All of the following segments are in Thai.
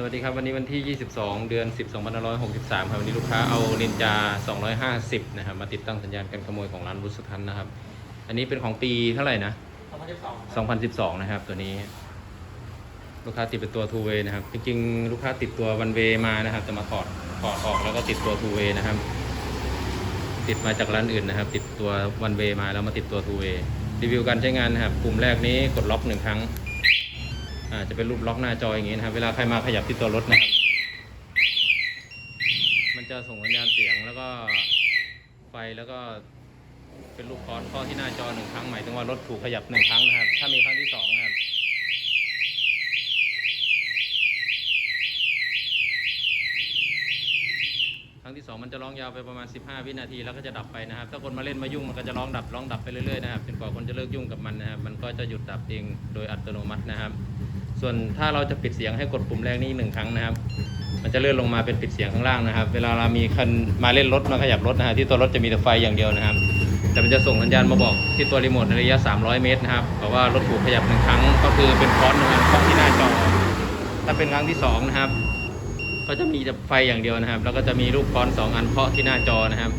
สวัสดีครับวันนี้วันที่ 22 เดือน 10 2563 ครับวันนี้ลูกค้าเอานินจา 250 นะครับมาติดตั้งสัญญาณการขโมยของร้านบุษทันนะครับ อันนี้เป็นของปีเท่าไหร่นะ 2012 นะครับตัวนี้ ลูกค้าติดเป็นตัว two way นะครับ จริงๆ ลูกค้าติดตัว one way มานะครับแต่มาถอดถอดออกแล้วก็ติดตัว two way นะครับ ติดมาจากร้านอื่นนะครับ ติดตัว one way มาแล้วมาติดตัว two way รีวิวการใช้งานนะครับปุ่มแรกนี้กดล็อกหนึ่งครั้ง อ่าจะเป็นรูปล็อกหน้าจออย่างนี้นะครับ เวลาใครมาขยับที่ตัวรถนะครับ มันจะส่งสัญญาณเสียงแล้วก็ไฟแล้วก็เป็นรูปคอนข้อที่หน้าจอหนึ่งครั้งหมายถึงว่ารถถูกขยับหนึ่งครั้งนะครับ ถ้ามีครั้งที่สองนะครับครั้งที่สองมันจะร้องยาวไปประมาณ 15 วินาทีแล้วก็จะดับไปนะครับ ถ้าคนมาเล่นมายุ่งมันก็จะร้องดับร้องดับไปเรื่อยๆนะครับจนกว่าคนจะเลิกยุ่งกับมันนะครับ มันก็จะหยุดดับเองโดยอัตโนมัตินะครับ ส่วนถ้าเราจะปิดเสียงให้กดปุ่มแรกนี้หนึ่งครั้งนะครับ มันจะเลื่อนลงมาเป็นปิดเสียงข้างล่างนะครับ เวลาเรามีคันมาเล่นรถมาขยับรถนะฮะที่ตัวรถจะมีแต่ไฟอย่างเดียวนะครับ แต่มันจะส่งสัญญาณมาบอกที่ตัวรีโมทในระยะ 300 เมตรนะครับบอกว่ารถถูกขยับหนึ่งครั้งก็คือเป็นคอนนะครับเคาะที่หน้าจอ ถ้าเป็นครั้งที่สองนะครับก็จะมีแต่ไฟอย่างเดียวนะครับ แล้วก็จะมีรูปคอนสองอันเคาะที่หน้าจอนะครับ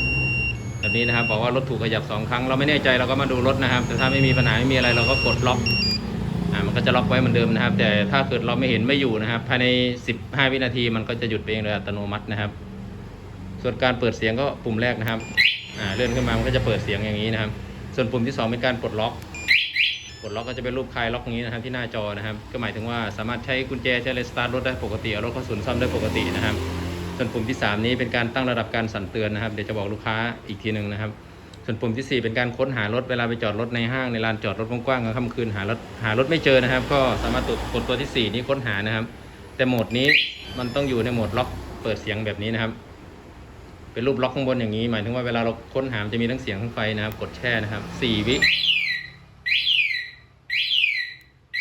แบบนี้นะครับบอกว่ารถถูกขยับสองครั้งเราไม่แน่ใจเราก็มาดูรถนะครับ แต่ถ้าไม่มีปัญหาไม่มีอะไรเราก็กดล็อก มันก็จะล็อกไว้เหมือนเดิมนะครับ แต่ถ้าเกิดเราไม่เห็นไม่อยู่นะครับ ภายใน 15 วินาทีมันก็จะหยุดไปเองโดยอัตโนมัตินะครับ ส่วนการเปิดเสียงก็ปุ่มแรกนะครับเลื่อนขึ้นมามันก็จะเปิดเสียงอย่างนี้นะครับ ส่วนปุ่มที่สองเป็นการปลดล็อกปลดล็อกก็จะเป็นรูปคลายล็อกอย่างนี้นะครับที่หน้าจอนะครับ ก็หมายถึงว่าสามารถใช้กุญแจใช้เลสตาร์ทรถได้ปกติเอารถเข้าศูนย์ซ่อมได้ปกตินะครับ ส่วนปุ่มที่ 3 นี้เป็นการตั้งระดับการสั่นเตือนนะครับเดี๋ยวจะบอกลูกค้าอีกทีหนึ่งนะครับ ส่วนปุ่มที่ 4 เป็นการค้นหารถเวลาไปจอดรถในห้างในลานจอดรถกว้างๆกลางค่ำคืนหารถหารถไม่เจอนะครับ ก็สามารถกดกดตัวที่ 4 นี้ค้นหานะครับ แต่โหมดนี้มันต้องอยู่ในโหมดล็อกเปิดเสียงแบบนี้นะครับ เป็นรูปล็อกข้างบนอย่างนี้ หมายถึงว่าเวลาเราค้นหาจะมีทั้งเสียงทั้งไฟนะครับ กดแช่นะครับ 4 วิ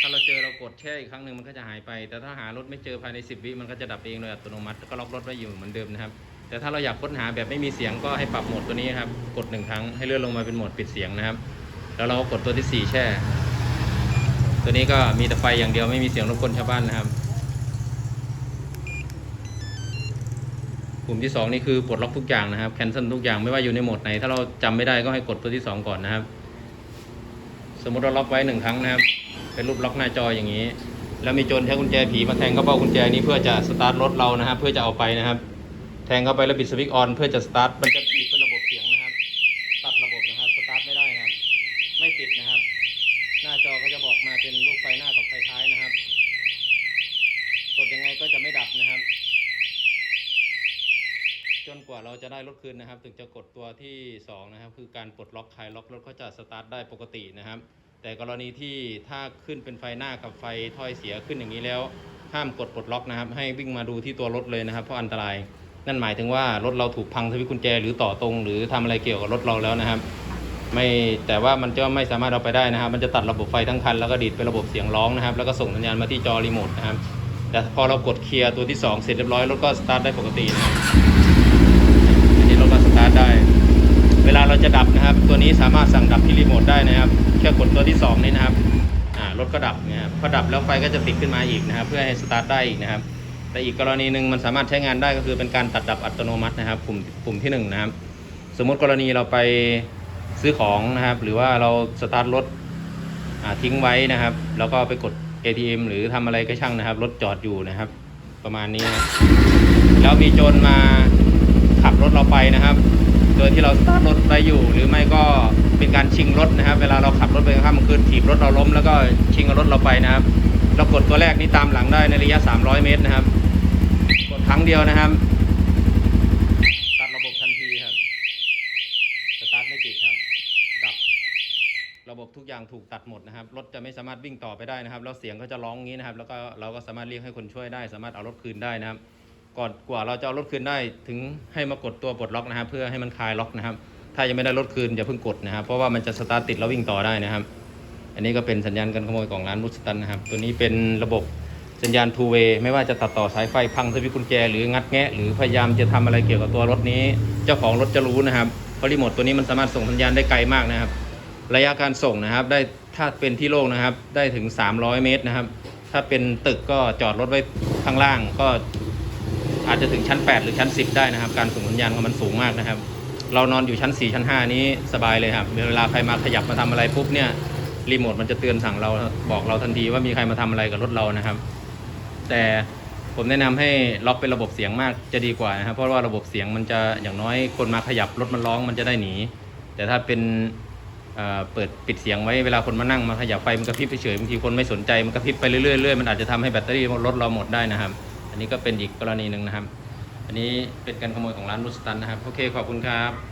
ถ้าเราเจอเรากดแช่อีกครั้งหนึ่งมันก็จะหายไป แต่ถ้าหารถไม่เจอภายใน 10 วิมันก็จะดับเองโดยอัตโนมัติก็ล็อกรถไว้อยู่เหมือนเดิมนะครับ แต่ถ้าเราอยากค้นหาแบบไม่มีเสียงก็ให้ปรับโหมดตัวนี้ครับ กดหนึ่งครั้งให้เลื่อนลงมาเป็นโหมดปิดเสียงนะครับ แล้วเราก็กดตัวที่ 4 แช่ ตัวนี้ก็มีแต่ไฟอย่างเดียวไม่มีเสียงรบกวนชาวบ้านนะครับปุ่มที่ 2 นี่คือปลดล็อกทุกอย่างนะครับแคนเซิลทุกอย่างไม่ว่าอยู่ในโหมดไหน ถ้าเราจำไม่ได้ก็ให้กดตัวที่ 2 ก่อนนะครับ สมมติเราล็อกไว้หนึ่งครั้งนะครับ เป็นรูปล็อกหน้าจออย่างนี้ แล้วมีโจรใช้กุญแจผีมาแทงเข้าเบ้ากุญแจนี้เพื่อจะสตาร์ทรถเรานะครับ เพื่อจะเอาไปนะครับ แทงเข้าไปแล้วบิดสวิตช์ออนเพื่อจะสตาร์ทมันจะปิดเป็นระบบเสียงนะครับ ตัดระบบนะครับสตาร์ทไม่ได้นะครับ ไม่ติดนะครับ หน้าจอก็จะบอกมาเป็นรูปไฟหน้ากับไฟท้ายนะครับ กดยังไงก็จะไม่ดับนะครับ จนกว่าเราจะได้รถคืนนะครับ ถึงจะกดตัวที่สองนะครับ คือการปลดล็อกคลายล็อกรถก็จะสตาร์ทได้ปกตินะครับ แต่กรณีที่ถ้าขึ้นเป็นไฟหน้ากับไฟถ้อยเสียขึ้นอย่างนี้แล้วห้ามกดปลดล็อกนะครับ ให้วิ่งมาดูที่ตัวรถเลยนะครับ เพราะอันตราย นั่นหมายถึงว่ารถเราถูกพังสวิตช์กุญแจหรือต่อตรง หรือทำอะไรเกี่ยวกับรถเราแล้วนะครับ ไม่แต่ว่ามันจะไม่สามารถเอาไปได้นะครับ มันจะตัดระบบไฟทั้งคันแล้วก็ดีดเป็นระบบเสียงร้องนะครับ แล้วก็ส่งสัญญาณมาที่จอรีโมทนะครับแต่พอเรากดเคลียร์ตัวที่ 2 เสร็จเรียบร้อยรถก็สตาร์ทได้ปกตินะครับอันนี้รถก็สตาร์ทได้ เวลาเราจะดับนะครับ ตัวนี้สามารถสั่งดับที่รีโมทได้นะครับแค่กดตัวที่ 2 นี้นะครับรถก็ดับนะครับพอดับแล้วไฟก็จะติดขึ้นมาอีกนะครับ เพื่อให้สตาร์ทได้อีกนะครับ แต่อีกกรณีหนึ่งมันสามารถใช้งานได้ก็คือเป็นการตัดดับอัตโนมัตินะครับปุ่มปุ่มที่หนึ่งนะครับ สมมติกรณีเราไปซื้อของนะครับ หรือว่าเราสตาร์ทรถทิ้งไว้นะครับ แล้วก็ไปกด ATM หรือทำอะไรก็ช่างนะครับ รถจอดอยู่นะครับ ประมาณนี้นะแล้วมีโจรมาขับรถเราไปนะครับ โดยที่เราสตาร์ทรถไว้อยู่ หรือไม่ก็เป็นการชิงรถนะครับ เวลาเราขับรถไปข้ามคืนถีบรถเราล้มแล้วก็ชิงรถเราไปนะครับ เรากดตัวแรกนี้ตามหลังได้ในระยะ 300 เมตรนะครับ กดครั้งเดียวนะครับ ตัดระบบทันทีครับ สตาร์ทไม่ติดครับ ดับ ระบบทุกอย่างถูกตัดหมดนะครับ รถจะไม่สามารถวิ่งต่อไปได้นะครับ แล้วเสียงก็จะร้องงี้นะครับ แล้วก็เราก็สามารถเรียกให้คนช่วยได้ สามารถเอารถคืนได้นะครับ ก่อนกว่าเราจะเอารถคืนได้ ถึงให้มากดตัวปลดล็อกนะครับ เพื่อให้มันคลายล็อกนะครับ ถ้ายังไม่ได้รถคืนอย่าเพิ่งกดนะครับ เพราะว่ามันจะสตาร์ทติดแล้ววิ่งต่อได้นะครับ อันนี้ก็เป็นสัญญาณการขโมยของร้านมุสตันนะครับ ตัวนี้เป็นระบบสัญญาณ two way ไม่ว่าจะตัดต่อสายไฟพังสวิตช์กุญแจหรืองัดแงะหรือพยายามจะทำอะไรเกี่ยวกับตัวรถนี้ เจ้าของรถจะรู้นะครับเพราะรีโมทตัวนี้มันสามารถส่งสัญญาณได้ไกลมากนะครับ ระยะการส่งนะครับ ได้ถ้าเป็นที่โล่งนะครับ ได้ถึง 300 เมตรนะครับ ถ้าเป็นตึกก็จอดรถไว้ข้างล่างก็อาจจะถึงชั้น 8 หรือชั้น 10 ได้นะครับ การส่งสัญญาณของมันสูงมากนะครับ เรานอนอยู่ชั้น 4 ชั้น 5 นี้สบายเลยครับเวลาใครมาขยับมาทำอะไรปุ๊บเนี่ย รีโมทมันจะเตือนสั่งเราบอกเราทันทีว่ามีใครมาทำอะไรกับรถเรานะครับ แต่ผมแนะนำให้ล็อกเป็นระบบเสียงมากจะดีกว่านะครับเพราะว่าระบบเสียงมันจะอย่างน้อยคนมาขยับรถมันร้องมันจะได้หนี แต่ถ้าเป็นเ,เปิดปิดเสียงไว้เวลาคนมานั่งมาขยับไฟมันกระพริบเฉยบางทีคนไม่สนใจมันกระพริบไปเรื่อยๆเรื่อยๆมันอาจจะทำให้แบตเตอรี่รถเราหมดได้นะครับ อันนี้ก็เป็นอีกกรณีหนึ่งนะครับ อันนี้เป็นการขโมยของร้านรุสตันนะครับโอเคขอบคุณครับ